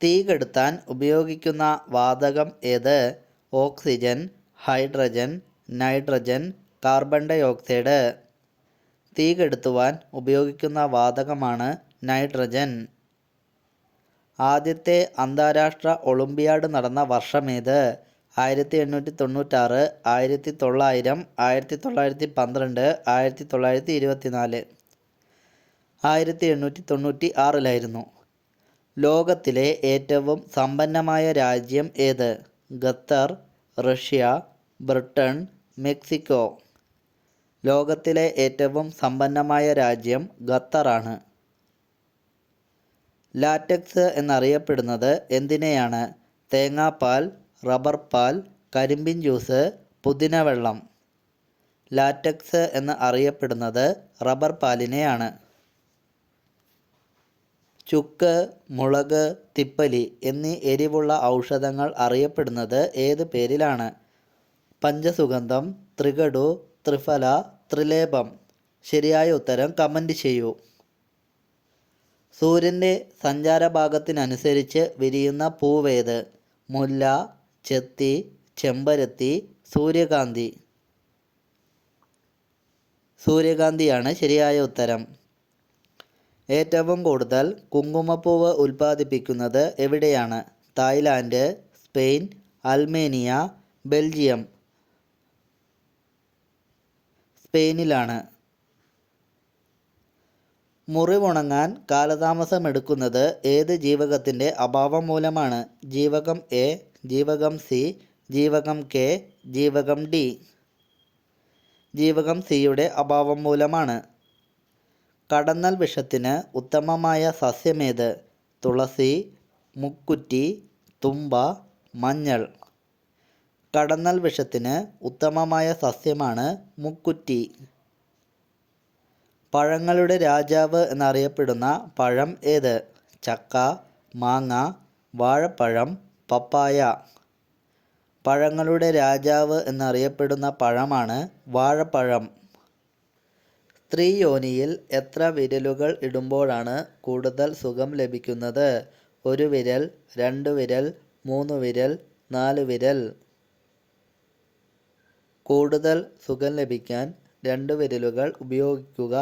തീ കെടുത്താൻ ഉപയോഗിക്കുന്ന വാതകം ഏത്? Oxygen hydrogen nitrogen carbon dioxide തീ കെടുത്തുവാൻ ഉപയോഗിക്കുന്ന വാതകമാണ് നൈട്രജൻ. ആദ്യത്തെ അന്താരാഷ്ട്ര ഒളിമ്പിയാഡ് നടന്ന വർഷമേത് ആയിരത്തി എണ്ണൂറ്റി തൊണ്ണൂറ്റാറ് ആയിരത്തി തൊള്ളായിരം ആയിരത്തി തൊള്ളായിരത്തി പന്ത്രണ്ട് ആയിരത്തി തൊള്ളായിരത്തി ഇരുപത്തിനാല് ആയിരത്തി എണ്ണൂറ്റി തൊണ്ണൂറ്റി ആറിലായിരുന്നു ലോകത്തിലെ ഏറ്റവും സമ്പന്നമായ രാജ്യം ഏത്? Qatar Russia Britain Mexico. ലോകത്തിലെ ഏറ്റവും സമ്പന്നമായ രാജ്യം ഖത്തറാണ്. ലാറ്റക്സ് എന്നറിയപ്പെടുന്നത് എന്തിനെയാണ്? തേങ്ങാപ്പാൽ റബ്ബർ പാൽ കരിമ്പിൻ ജ്യൂസ് പുതിന വെള്ളം. ലാറ്റക്സ് എന്ന് അറിയപ്പെടുന്നത് റബ്ബർ പാലിനെയാണ് ചുക്ക് മുളക് തിപ്പലി എന്നീ എരിവുള്ള ഔഷധങ്ങൾ അറിയപ്പെടുന്നത് ഏത് പേരിലാണ്? പഞ്ചസുഗന്ധം ത്രികടു ത്രിഫല ത്രിലേപം. ശരിയായ ഉത്തരം കമന്റ് ചെയ്യൂ. സൂര്യന്റെ സഞ്ചാരഭാഗത്തിനനുസരിച്ച് വിരിയുന്ന പൂവേത്? മുല്ല ചെത്തി ചെമ്പരത്തി സൂര്യകാന്തി. സൂര്യകാന്തിയാണ് ശരിയായ ഉത്തരം. ഏറ്റവും കൂടുതൽ കുങ്കുമപ്പൂവ് ഉൽപ്പാദിപ്പിക്കുന്നത് എവിടെയാണ്? Thailand Spain Armenia Belgium. സ്പെയിനിലാണ്. മുറിവുണങ്ങാൻ കാലതാമസമെടുക്കുന്നത് ഏത് ജീവകത്തിന്റെ അഭാവം മൂലമാണ്? ജീവകം എ ജീവകം സി ജീവകം കെ ജീവകം ഡി. ജീവകം സിയുടെ അഭാവം മൂലമാണ്. കടന്നൽ വിഷത്തിന് ഉത്തമമായ സസ്യമേത്? തുളസി മുക്കുറ്റി തുമ്പ മഞ്ഞൾ. കടന്നൽ വിഷത്തിന് ഉത്തമമായ സസ്യമാണ് മുക്കുറ്റി. പഴങ്ങളുടെ രാജാവ് എന്നറിയപ്പെടുന്ന പഴം ഏത്? ചക്ക മാങ്ങ വാഴപ്പഴം പപ്പായ. പഴങ്ങളുടെ രാജാവ് എന്നറിയപ്പെടുന്ന പഴമാണ് വാഴപ്പഴം. സ്ത്രീ യോനിയിൽ എത്ര വിരലുകൾ ഇടുമ്പോഴാണ് കൂടുതൽ സുഖം ലഭിക്കുന്നത്? ഒരു വിരൽ രണ്ട് വിരൽ മൂന്ന് വിരൽ നാല് വിരൽ. കൂടുതൽ സുഖം ലഭിക്കാൻ രണ്ട് വിരലുകൾ ഉപയോഗിക്കുക.